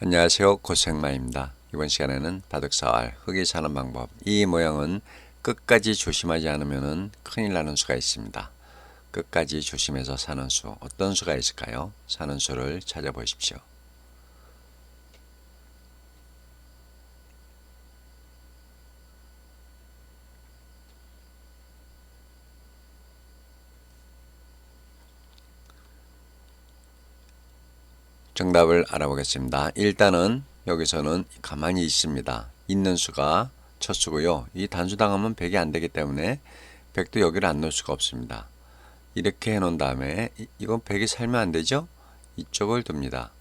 안녕하세요. 고생마입니다. 이번 시간에는 바둑사활 흙이 사는 방법 이 모양은 끝까지 조심하지 않으면 큰일 나는 수가 있습니다. 끝까지 조심해서 사는 수 어떤 수가 있을까요? 사는 수를 찾아보십시오. 정답을 알아보겠습니다. 일단은 여기서는 가만히 있습니다. 있는 수가 첫 수고요. 이 단수 당하면 100이 안 되기 때문에 100도 여기를 안 놓을 수가 없습니다. 이렇게 해 놓은 다음에 이- 이건 100이 살면 안 되죠? 이쪽을 둡니다.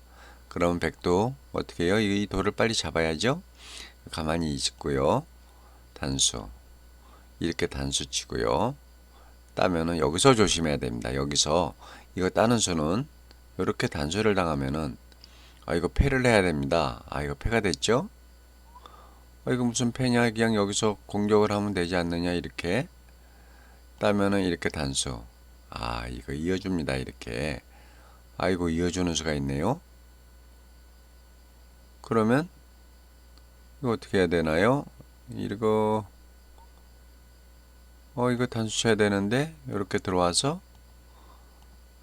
그러면 100도 어떻게 해요? 이 돌을 빨리 잡아야죠? 가만히 있고요. 단수. 이렇게 단수 치고요. 따면은 여기서 조심해야 됩니다. 여기서 이거 따는 수는 이렇게 단수를 당하면은 아 이거 패를 해야 됩니다. 아 이거 패가 됐죠? 아 이거 무슨 패냐? 그냥 여기서 공격을 하면 되지 않느냐 이렇게 따면은 이렇게 단수. 아 이거 이어줍니다 이렇게. 아이고 이어주는 수가 있네요. 그러면 이거 어떻게 해야 되나요? 이거 어 이거 단수 쳐야 되는데 이렇게 들어와서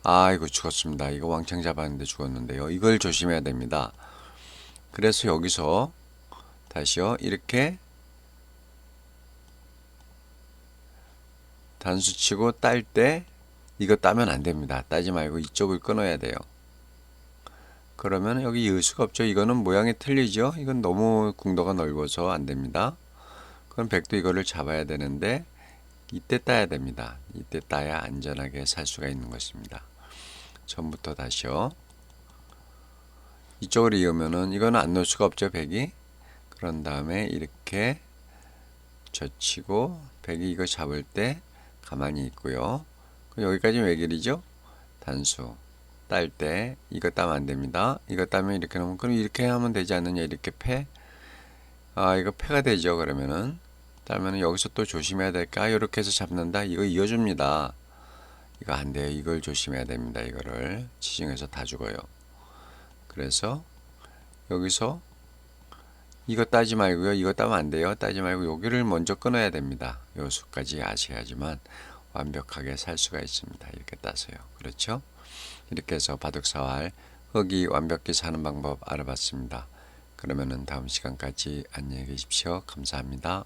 아, 이거 죽었습니다. 이거 왕창 잡았는데 죽었는데요. 이걸 조심해야 됩니다. 그래서 여기서 다시요. 이렇게 단수 치고 딸 때 이거 따면 안 됩니다. 따지 말고 이쪽을 끊어야 돼요. 그러면 여기 이을 수가 없죠. 이거는 모양이 틀리죠. 이건 너무 궁도가 넓어서 안 됩니다. 그럼 백도 이거를 잡아야 되는데 이때 따야 됩니다. 이때 따야 안전하게 살 수가 있는 것입니다. 처음부터 다시요. 이쪽으로 이으면은 이거는 안 놓을 수가 없죠, 백이. 그런 다음에 이렇게 젖히고 백이 이거 잡을 때 가만히 있고요. 여기까지 왜 길이죠? 단수. 딸 때 이거 따면 안 됩니다. 이거 따면 이렇게 놓으면 그럼 이렇게 하면 되지 않느냐? 이렇게 패. 아, 이거 패가 되죠. 그러면은 따면은 여기서 또 조심해야 될까? 이렇게 해서 잡는다. 이거 이어줍니다. 이거 안 돼요. 이걸 조심해야 됩니다. 이거를 지중해서 다 죽어요. 그래서 여기서 이거 따지 말고요. 이거 따면 안 돼요. 따지 말고 여기를 먼저 끊어야 됩니다. 요 수까지 아셔야지만 완벽하게 살 수가 있습니다. 이렇게 따서요. 그렇죠? 이렇게 해서 바둑사활 흙이 완벽히 사는 방법 알아봤습니다. 그러면은 다음 시간까지 안녕히 계십시오. 감사합니다.